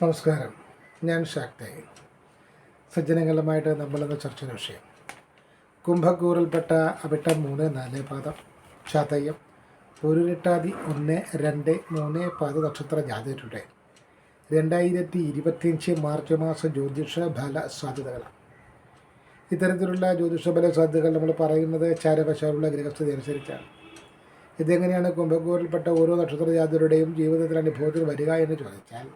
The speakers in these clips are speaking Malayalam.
നമസ്കാരം. ഞാൻ ഷാക്തേ സജ്ജനങ്ങളുമായിട്ട് നമ്മളിന്ന് ചർച്ച വിഷയം. കുംഭക്കൂറിൽപ്പെട്ട അവിട്ടം മൂന്ന് നാല് പാദം ചതയം പൊരുരട്ടാതി ഒന്ന് രണ്ട് മൂന്ന് പാദ നക്ഷത്ര ജാതരുടെ രണ്ടായിരത്തി ഇരുപത്തിയഞ്ച് മാർച്ച് മാസം ജ്യോതിഷ ഫല സാധ്യതകളാണ്. ഇത്തരത്തിലുള്ള ജ്യോതിഷ ഫല സാധ്യതകൾ നമ്മൾ പറയുന്നത് ചാരവശാലുള്ള ഗ്രഹസ്ഥിതി അനുസരിച്ചാണ്. ഇതെങ്ങനെയാണ് കുംഭക്കൂറിൽപ്പെട്ട ഓരോ നക്ഷത്ര ജാതരുടെയും ജീവിതത്തിൽ അനുഭവത്തിൽ വരിക എന്ന് ചോദിച്ചാൽ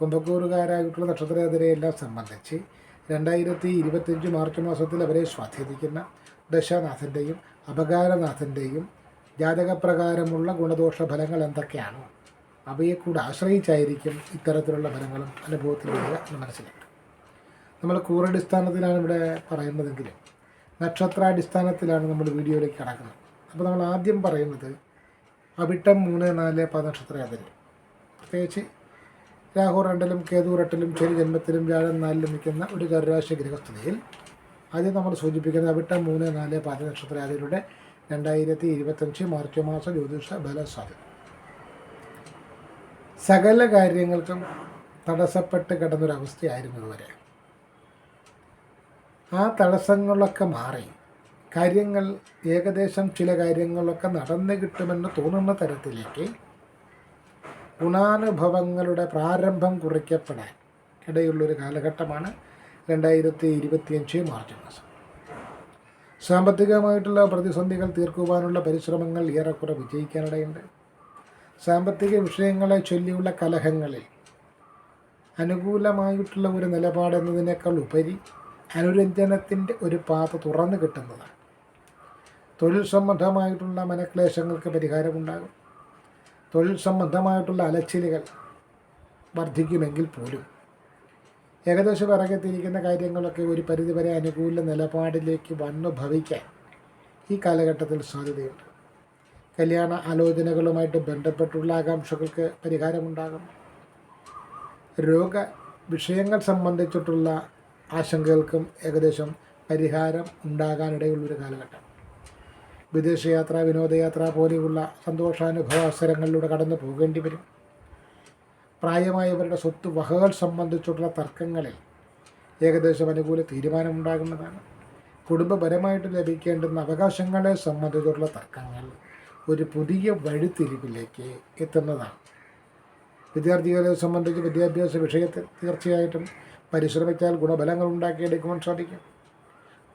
കുംഭക്കൂറുകാരായിട്ടുള്ള നക്ഷത്രജാതരെയെല്ലാം സംബന്ധിച്ച് രണ്ടായിരത്തി ഇരുപത്തിയഞ്ച് മാർച്ച് മാസത്തിൽ അവരെ സ്വാധീനിക്കുന്ന ദശാനാഥന്റെയും അപകാരനാഥന്റെയും ജാതകപ്രകാരമുള്ള ഗുണദോഷ ഫലങ്ങൾ എന്തൊക്കെയാണോ? അവയെ കൂടെ ആശ്രയിച്ചായിരിക്കും ഇത്തരത്തിലുള്ള ഫലങ്ങളും അനുഭവത്തിൽ വരിക എന്ന് മനസ്സിലാക്കുക നമ്മൾ കൂറടിസ്ഥാനത്തിലാണ് ഇവിടെ പറയുന്നതെങ്കിലും നക്ഷത്രാടിസ്ഥാനത്തിലാണ് നമ്മൾ വീഡിയോയിലേക്ക് കടക്കുന്നത്. അപ്പോൾ നമ്മൾ ആദ്യം പറയുന്നത് അവിട്ടം മൂന്ന് നാല് പദനക്ഷത്ര അതിൽ പ്രത്യേകിച്ച് രാഹു രണ്ടിലും കേതു രട്ടിലും ശനി ജന്മത്തിലും വ്യാഴം നാലിലും നിൽക്കുന്ന ഒരു കരുരാശി ഗ്രഹസ്ഥിതിയിൽ ആദ്യം നമ്മൾ സൂചിപ്പിക്കുന്ന വിട്ട മൂന്ന് നാല് പദനക്ഷത്ര അതിലൂടെ രണ്ടായിരത്തി ഇരുപത്തഞ്ച് മാർച്ച് മാസം ജ്യോതിഷ ബല സാധ്യത സകല കാര്യങ്ങൾക്കും തടസ്സപ്പെട്ട് കിടന്നൊരവസ്ഥയായിരുന്നു ഇതുവരെ. ആ തടസ്സങ്ങളൊക്കെ മാറി. കാര്യങ്ങൾ ഏകദേശം ചില കാര്യങ്ങളൊക്കെ നടന്നു കിട്ടുമെന്ന് തോന്നുന്ന തരത്തിലേക്ക് ഗുണാനുഭവങ്ങളുടെ പ്രാരംഭം കുറിക്കപ്പെടാൻ ഇടയുള്ളൊരു കാലഘട്ടമാണ് രണ്ടായിരത്തി ഇരുപത്തിയഞ്ച് മാർച്ച് മാസം. സാമ്പത്തികമായിട്ടുള്ള പ്രതിസന്ധികൾ തീർക്കുവാനുള്ള പരിശ്രമങ്ങൾ ഏറെക്കുറെ വിജയിക്കാനിടയുണ്ട്. സാമ്പത്തിക വിഷയങ്ങളെ ചൊല്ലിയുള്ള കലഹങ്ങളിൽ അനുകൂലമായിട്ടുള്ള ഒരു നിലപാടെന്നതിനേക്കാൾ ഉപരി അനുരഞ്ജനത്തിന്റെ ഒരു പാത തുറന്നു കിട്ടുന്നതാണ്. തൊഴിൽ സംബന്ധമായിട്ടുള്ള മനക്ലേശങ്ങൾക്ക് പരിഹാരമുണ്ടാകും. തൊഴിൽ സംബന്ധമായിട്ടുള്ള അലച്ചിലുകൾ വർദ്ധിക്കുമെങ്കിൽ പോലും. ഏകദേശം ഇറങ്ങിത്തിരിക്കുന്ന കാര്യങ്ങളൊക്കെ ഒരു പരിധിവരെ അനുകൂല നിലപാടിലേക്ക് വന്നു ഭവിക്കാൻ ഈ കാലഘട്ടത്തിൽ സാധ്യതയുണ്ട്. കല്യാണ ആലോചനകളുമായിട്ട് ബന്ധപ്പെട്ടുള്ള ആകാംക്ഷകൾക്ക് പരിഹാരമുണ്ടാകും. രോഗ വിഷയങ്ങൾ സംബന്ധിച്ചിട്ടുള്ള ആശങ്കകൾക്കും ഏകദേശം പരിഹാരം ഉണ്ടാകാനിടയുള്ളൊരു കാലഘട്ടം. വിദേശയാത്ര വിനോദയാത്ര പോലെയുള്ള സന്തോഷാനുഭവ അവസരങ്ങളിലൂടെ കടന്നു പോകേണ്ടി വരും. പ്രായമായവരുടെ സ്വത്ത് വകകൾ സംബന്ധിച്ചുള്ള തർക്കങ്ങളിൽ ഏകദേശം അനുകൂല തീരുമാനമുണ്ടാകുന്നതാണ്. കുടുംബപരമായിട്ട് ലഭിക്കേണ്ടുന്ന അവകാശങ്ങളെ സംബന്ധിച്ചുള്ള തർക്കങ്ങൾ ഒരു പുതിയ വഴിത്തിരിവിലേക്ക് എത്തുന്നതാണ്. വിദ്യാർത്ഥികളെ സംബന്ധിച്ച് വിദ്യാഭ്യാസ വിഷയത്തിൽ തീർച്ചയായിട്ടും പരിശ്രമിച്ചാൽ ഗുണഫലങ്ങൾ ഉണ്ടാക്കിയെടുക്കുവാൻ സാധിക്കും.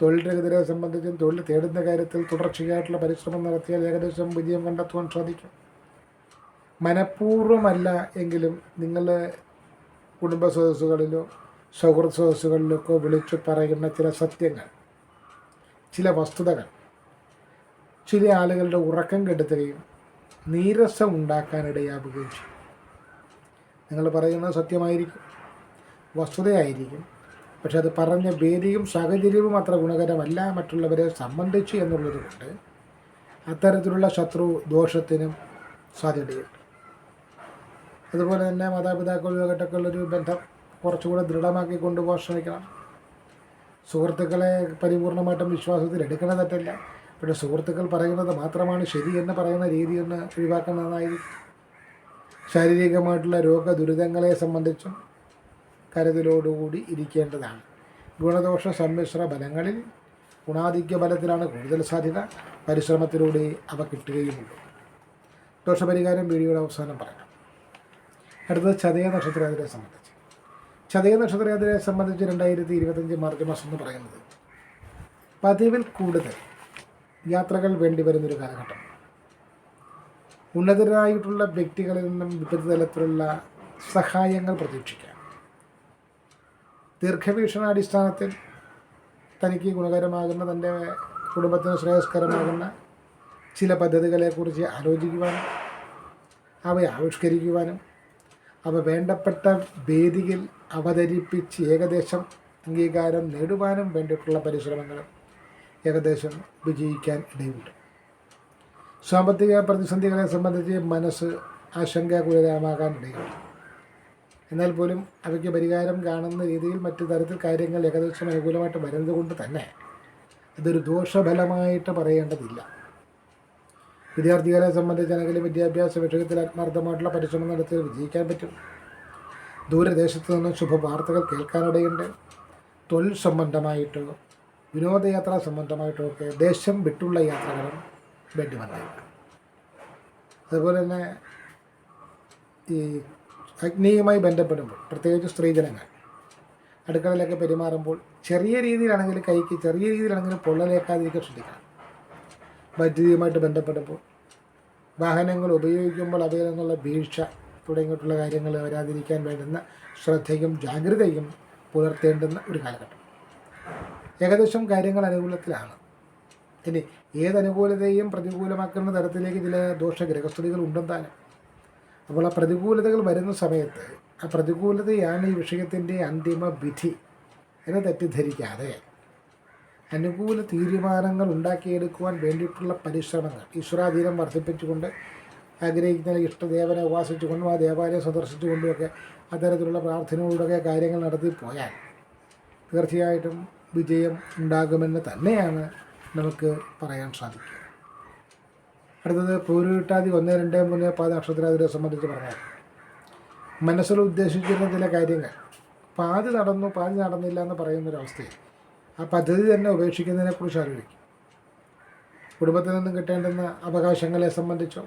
തൊഴിൽ രഹിതരെ സംബന്ധിച്ചും തൊഴിൽ തേടുന്ന കാര്യത്തിൽ തുടർച്ചയായിട്ടുള്ള പരിശ്രമം നടത്തിയാൽ ഏകദേശം വിജയം കണ്ടെത്തുവാൻ സാധിക്കും. മനഃപൂർവമല്ല എങ്കിലും നിങ്ങൾ കുടുംബ സദസ്സുകളിലോ സൗഹൃദ സദസ്സുകളിലൊക്കെ വിളിച്ചു പറയുന്ന ചില സത്യങ്ങൾ ചില വസ്തുതകൾ ചില ആളുകളുടെ ഉറക്കം കെടുത്തുകയും നീരസം ഉണ്ടാക്കാനിടയാവുകയും ചെയ്യും. നിങ്ങൾ പറയുന്നത് സത്യമായിരിക്കും വസ്തുതയായിരിക്കും. പക്ഷെ അത് പറഞ്ഞ വേദിയും സാഹചര്യവും അത്ര ഗുണകരമല്ല മറ്റുള്ളവരെ സംബന്ധിച്ച് എന്നുള്ളത് കൊണ്ട് അത്തരത്തിലുള്ള ശത്രു ദോഷത്തിനും സാധ്യതയുണ്ട്. അതുപോലെ തന്നെ മാതാപിതാക്കളുമായിട്ടൊക്കെ ഉള്ളൊരു ബന്ധം കുറച്ചുകൂടെ ദൃഢമാക്കി കൊണ്ടുപോകാൻ ശ്രമിക്കണം. സുഹൃത്തുക്കളെ പരിപൂർണമായിട്ടും വിശ്വാസത്തിൽ എടുക്കണ തെറ്റല്ല. പക്ഷേ സുഹൃത്തുക്കൾ പറയുന്നത് മാത്രമാണ് ശരി എന്ന് പറയുന്ന രീതി ഒന്ന് ഒഴിവാക്കുന്നതായിരിക്കും ശാരീരികമായിട്ടുള്ള രോഗ ദുരിതങ്ങളെ സംബന്ധിച്ചും കരുതലോടുകൂടി ഇരിക്കേണ്ടതാണ്. ഗുണദോഷ സമ്മിശ്ര ബലങ്ങളിൽ ഗുണാധിക്യ ബലത്തിലാണ് കൂടുതൽ സാധ്യത. പരിശ്രമത്തിലൂടെ അവ കിട്ടുകയുമുള്ളൂ. ദോഷപരിഹാരം വീഡിയോയുടെ അവസാനം പറയാം. അടുത്തത് ചതയ നക്ഷത്രയാതിരെ സംബന്ധിച്ച്. ചതയ നക്ഷത്രയാതിരെ സംബന്ധിച്ച് രണ്ടായിരത്തി ഇരുപത്തഞ്ച് മാർച്ച് മാസം എന്ന് പറയുന്നത് പതിവിൽ കൂടുതൽ യാത്രകൾ വേണ്ടി വരുന്നൊരു കാലഘട്ടം. ഉന്നതരായിട്ടുള്ള വ്യക്തികളിൽ നിന്നും വിവിധ തലത്തിലുള്ള സഹായങ്ങൾ പ്രതീക്ഷിക്കാം. ദീർഘവീക്ഷണാടിസ്ഥാനത്തിൽ തനിക്ക് ഗുണകരമാകുന്ന തന്റെ കുടുംബത്തിന് ശ്രേയസ്കരമാകുന്ന ചില പദ്ധതികളെക്കുറിച്ച് ആലോചിക്കുവാനും അവയെ ആവിഷ്കരിക്കുവാനും അവ വേണ്ടപ്പെട്ട വേദിയിൽ അവതരിപ്പിച്ച് ഏകദേശം അംഗീകാരം നേടുവാനും വേണ്ടിയിട്ടുള്ള പരിശ്രമങ്ങൾ ഏകദേശം വിജയിക്കാൻ ഇടയുണ്ട്. സാമ്പത്തിക പ്രതിസന്ധികളെ സംബന്ധിച്ച് മനസ്സ് ആശങ്കാകുലരമാകാൻ ഇടയുണ്ട് എന്നാൽ പോലും അവയ്ക്ക് പരിഹാരം കാണുന്ന രീതിയിൽ മറ്റു തരത്തിൽ കാര്യങ്ങൾ ഏകദേശം അനുകൂലമായിട്ട് വരുന്നത് കൊണ്ട് തന്നെ ഇതൊരു ദോഷഫലമായിട്ട് പറയേണ്ടതില്ല. വിദ്യാർത്ഥികളെ സംബന്ധിച്ച് അല്ലെങ്കിൽ വിദ്യാഭ്യാസ വിഷയത്തിൽ ആത്മാർത്ഥമായിട്ടുള്ള പരിശ്രമം നടത്തി വിജയിക്കാൻ പറ്റും. ദൂരദേശത്തു നിന്നും ശുഭവാർത്തകൾ കേൾക്കാനിടയുണ്ട്. തൊഴിൽ സംബന്ധമായിട്ടോ വിനോദയാത്ര സംബന്ധമായിട്ടോ ഒക്കെ ദേശം വിട്ടുള്ള യാത്രകളും വേണ്ടി വന്നേക്കാം. അതുപോലെ തന്നെ ഈ അഗ്നിയുമായി ബന്ധപ്പെടുമ്പോൾ പ്രത്യേകിച്ച് സ്ത്രീജനങ്ങൾ അടുക്കളയിലൊക്കെ പെരുമാറുമ്പോൾ ചെറിയ രീതിയിലാണെങ്കിലും കൈക്ക് ചെറിയ രീതിയിലാണെങ്കിലും പൊള്ളലേക്കാതിരിക്കാൻ ശ്രദ്ധിക്കണം. വൈദ്യുതിയുമായിട്ട് ബന്ധപ്പെടുമ്പോൾ വാഹനങ്ങൾ ഉപയോഗിക്കുമ്പോൾ അവയിൽ നിന്നുള്ള വീഴ്ച തുടങ്ങിയിട്ടുള്ള കാര്യങ്ങൾ വരാതിരിക്കാൻ വേണ്ടുന്ന ശ്രദ്ധയും ജാഗ്രതയും പുലർത്തേണ്ടുന്ന ഒരു കാലഘട്ടം. ഏകദേശം കാര്യങ്ങൾ അനുകൂലത്തിലാണ്. ഇനി ഏത് അനുകൂലതയും പ്രതികൂലമാക്കുന്ന തരത്തിലേക്ക് ചില ദോഷഗ്രഹസ്ഥിതികൾ ഉണ്ടെന്താനും അപ്പോൾ ആ പ്രതികൂലതകൾ വരുന്ന സമയത്ത് ആ പ്രതികൂലതയാണ് ഈ വിഷയത്തിന്റെ അന്തിമ വിധി. എന്ന് തെറ്റിദ്ധരിക്കാതെ അനുകൂല തീരുമാനങ്ങൾ ഉണ്ടാക്കിയെടുക്കുവാൻ വേണ്ടിയിട്ടുള്ള പരിശ്രമങ്ങൾ. ഈശ്വരാധീനം വർദ്ധിപ്പിച്ചുകൊണ്ട് ആഗ്രഹിക്കുന്ന ഇഷ്ടദേവനെ ഉപാസിച്ചുകൊണ്ടും ആ ദേവാലയം സന്ദർശിച്ചുകൊണ്ടുമൊക്കെ അത്തരത്തിലുള്ള പ്രാർത്ഥനയോടൊക്കെ കാര്യങ്ങൾ നടത്തിപ്പോയാൽ തീർച്ചയായിട്ടും വിജയം ഉണ്ടാകുമെന്ന് തന്നെയാണ് നമുക്ക് പറയാൻ സാധിക്കുക. അടുത്തത് പൂരുവിട്ടാതി ഒന്ന് രണ്ട് മൂന്ന് പാത നക്ഷത്രാതിരെ സംബന്ധിച്ച് പറഞ്ഞാൽ മനസ്സിൽ ഉദ്ദേശിച്ചിരുന്ന ചില കാര്യങ്ങൾ. പാതി നടന്നു പാതി നടന്നില്ല എന്ന് പറയുന്നൊരവസ്ഥയിൽ ആ പദ്ധതി തന്നെ ഉപേക്ഷിക്കുന്നതിനെക്കുറിച്ച് ആലോചിക്കും. കുടുംബത്തിൽ നിന്നും കിട്ടേണ്ടുന്ന അവകാശങ്ങളെ സംബന്ധിച്ചോ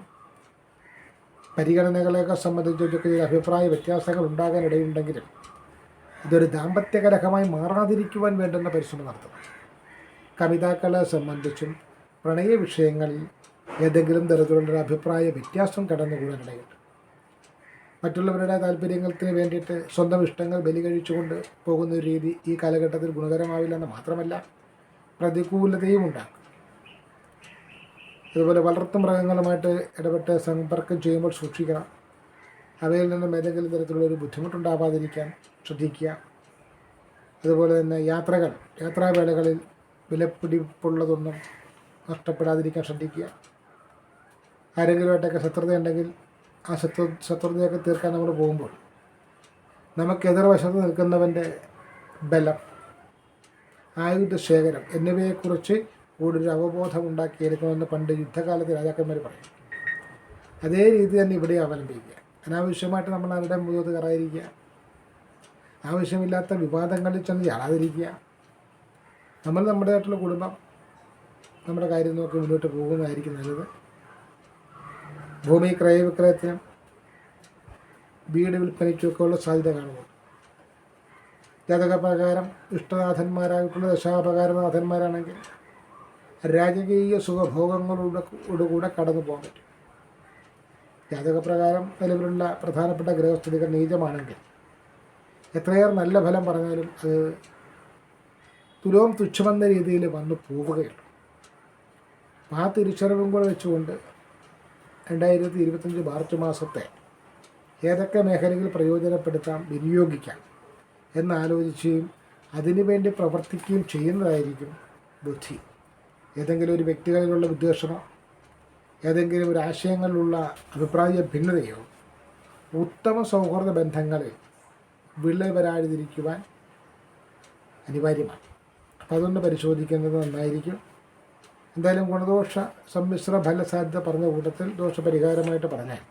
പരിഗണനകളെയൊക്കെ സംബന്ധിച്ചോ ഒക്കെ ചില അഭിപ്രായ വ്യത്യാസങ്ങൾ ഉണ്ടാകാനിടയുണ്ടെങ്കിലും ഇതൊരു ദാമ്പത്യകലഹമായി മാറാതിരിക്കുവാൻ വേണ്ടുന്ന പരിശ്രമം നടത്തണം. കവിതാക്കളെ സംബന്ധിച്ചും പ്രണയ വിഷയങ്ങളിൽ ഏതെങ്കിലും തരത്തിലുള്ള അഭിപ്രായ വ്യത്യാസം കടന്നുകൂടാനിടയുണ്ട് മറ്റുള്ളവരുടെ താല്പര്യങ്ങൾക്ക് വേണ്ടിയിട്ട് സ്വന്തം ഇഷ്ടങ്ങൾ ബലി കഴിച്ചുകൊണ്ട് പോകുന്ന ഒരു രീതി ഈ കാലഘട്ടത്തിൽ ഗുണകരമാവില്ലെന്ന് മാത്രമല്ല പ്രതികൂലതയും ഉണ്ടാക്കും. അതുപോലെ വളർത്തു മൃഗങ്ങളുമായിട്ട് ഇടപെട്ട് സമ്പർക്കം ചെയ്യുമ്പോൾ സൂക്ഷിക്കണം. അവയിൽ നിന്നും ഏതെങ്കിലും തരത്തിലുള്ള ഒരു ബുദ്ധിമുട്ടുണ്ടാവാതിരിക്കാൻ ശ്രദ്ധിക്കുക. അതുപോലെ തന്നെ യാത്രകൾ യാത്രാവേളകളിൽ വിലപിടിപ്പുള്ളതൊന്നും നഷ്ടപ്പെടാതിരിക്കാൻ ശ്രദ്ധിക്കുക. ആരെങ്കിലുമായിട്ടൊക്കെ ശത്രുതയുണ്ടെങ്കിൽ ആ ശത്രു ശത്രുതയൊക്കെ തീർക്കാൻ നമ്മൾ പോകുമ്പോൾ നമുക്ക് എതിർവശത്ത് നിൽക്കുന്നവന്റെ ബലം ആയുധ ശേഖരം എന്നിവയെക്കുറിച്ച് കൂടുതൽ അവബോധം ഉണ്ടാക്കിയെടുക്കണമെന്ന് പണ്ട് യുദ്ധകാലത്ത് രാജാക്കന്മാർ പറയും. അതേ രീതി തന്നെ ഇവിടെ അവലംബിക്കുക. അനാവശ്യമായിട്ട് നമ്മൾ ആരുടെ മുഖത്ത് കറായിരിക്കുക ആവശ്യമില്ലാത്ത വിവാദങ്ങളിൽ ചെന്ന് ചാടാതിരിക്കുക. നമ്മൾ നമ്മുടേതായിട്ടുള്ള കുടുംബം നമ്മുടെ കാര്യം നോക്കി മുന്നോട്ട് പോകുന്നതായിരിക്കും നല്ലത്. ഭൂമി ക്രയവിക്രയത്തിനും വീട് വിൽപ്പനയ്ക്കൊക്കെയുള്ള സാധ്യത കാണുന്നു. ജാതകപ്രകാരം ഇഷ്ടനാഥന്മാരായിട്ടുള്ള ദശാപകാരനാഥന്മാരാണെങ്കിൽ രാജകീയ സുഖഭോഗങ്ങളോടുകൂടെ കടന്നു പോകാൻ പറ്റും. ജാതകപ്രകാരം നിലവിലുള്ള പ്രധാനപ്പെട്ട ഗ്രഹസ്ഥിതികൾ നീചമാണെങ്കിൽ എത്രയേറെ നല്ല ഫലം പറഞ്ഞാലും അത് തുലവും തുച്ഛമെന്ന രീതിയിൽ വന്നു പോവുകയുള്ളൂ. ആ തിരിച്ചറിവും കൂടെ വെച്ചുകൊണ്ട് രണ്ടായിരത്തി ഇരുപത്തഞ്ച് മാർച്ച് മാസത്തെ ഏതൊക്കെ മേഖലകൾ പ്രയോജനപ്പെടുത്താം വിനിയോഗിക്കാം എന്നാലോചിക്കുകയും അതിനുവേണ്ടി പ്രവർത്തിക്കുകയും ചെയ്യുന്നതായിരിക്കും ബുദ്ധി. ഏതെങ്കിലും ഒരു വ്യക്തികളിലുള്ള ഉദ്ദേശമോ ഏതെങ്കിലും ഒരു ആശയങ്ങളിലുള്ള അഭിപ്രായ ഭിന്നതയോ ഉത്തമ സൗഹൃദ ബന്ധങ്ങളിൽ വിള്ളൽ വരാതിരിക്കുവാൻ അനിവാര്യമാണ്. അപ്പം അതൊന്ന് പരിശോധിക്കുന്നത് നന്നായിരിക്കും. എന്തായാലും ഗുണദോഷ സമ്മിശ്ര ഫലസാധ്യത പറഞ്ഞ കൂട്ടത്തിൽ ദോഷപരിഹാരമായിട്ട് പറഞ്ഞാൽ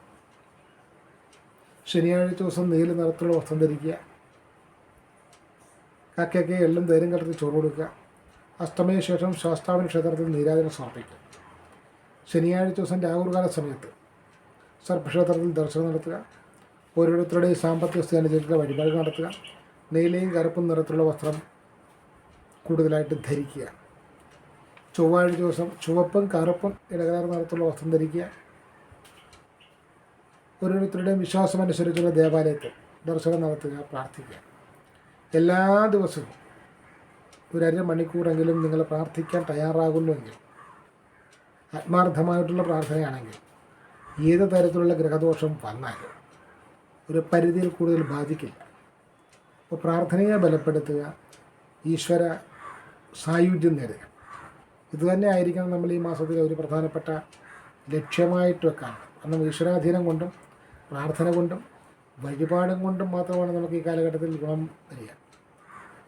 ശനിയാഴ്ച ദിവസം നീല നിറത്തിലുള്ള വസ്ത്രം ധരിക്കുക. കക്കയ്ക്ക് എല്ലാം ധൈര്യം കടത്തി ചോറ് കൊടുക്കുക. അഷ്ടമയ ശേഷം ശാസ്താവിന് ക്ഷേത്രത്തിൽ നീരാജനം സമർപ്പിക്കുക. ശനിയാഴ്ച ദിവസം രാഹുൽകാല സമയത്ത് സർപ്പക്ഷേത്രത്തിൽ ദർശനം നടത്തുക. ഓരോരുത്തരുടെയും സാമ്പത്തിക സ്ഥിതി അനുസരിച്ചുള്ള വഴിപാട് നടത്തുക. നീലയും കറുപ്പും നിറത്തിലുള്ള വസ്ത്രം കൂടുതലായിട്ട് ധരിക്കുക. ചൊവ്വാഴ്ച ദിവസം ചുവപ്പും കറുപ്പും ഇടകലർ നിറത്തുള്ള വസ്ത്രം ധരിക്കുക. ഓരോരുത്തരുടെയും വിശ്വാസമനുസരിച്ചുള്ള ദേവാലയത്തിൽ ദർശനം നടത്തുക പ്രാർത്ഥിക്കുക. എല്ലാ ദിവസവും ഒരു അര മണിക്കൂറെങ്കിലും നിങ്ങൾ പ്രാർത്ഥിക്കാൻ തയ്യാറാകുന്നുവെങ്കിൽ ആത്മാർത്ഥമായിട്ടുള്ള പ്രാർത്ഥനയാണെങ്കിൽ ഏത് തരത്തിലുള്ള ഗ്രഹദോഷം വന്നാലും ഒരു പരിധിയിൽ കൂടുതൽ ബാധിക്കില്ല. അപ്പോൾ പ്രാർത്ഥനയെ ബലപ്പെടുത്തുക ഈശ്വര സായുജ്യം നേടുക. ഇതുതന്നെ ആയിരിക്കണം നമ്മൾ ഈ മാസത്തിൽ ഒരു പ്രധാനപ്പെട്ട ലക്ഷ്യമായിട്ട് വെക്കാൻ കാരണം ഈശ്വരാധീനം കൊണ്ടും പ്രാർത്ഥന കൊണ്ടും വഴിപാടും കൊണ്ടും മാത്രമാണ് നമുക്ക് ഈ കാലഘട്ടത്തിൽ ഗുണം വരിക.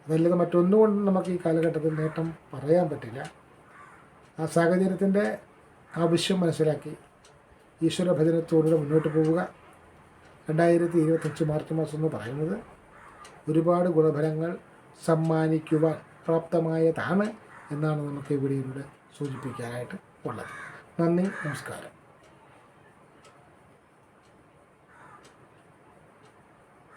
അതല്ലാതെ മറ്റൊന്നുകൊണ്ടും നമുക്ക് ഈ കാലഘട്ടത്തിൽ നേട്ടം പറയാൻ പറ്റില്ല. ആ സാഹചര്യത്തിന്റെ ആവശ്യം മനസ്സിലാക്കി ഈശ്വര ഭജനത്തോടുകൂടെ മുന്നോട്ട് പോവുക. രണ്ടായിരത്തി ഇരുപത്തഞ്ച് മാർച്ച് മാസം എന്ന് പറയുന്നത് ഒരുപാട് ഗുണഫലങ്ങൾ സമ്മാനിക്കുവാൻ പ്രാപ്തമായതാണ്. എന്നാണ് നമുക്ക് ഇവിടെ സൂചിപ്പിക്കാനായിട്ട് ഉള്ളത്. നന്ദി നമസ്കാരം.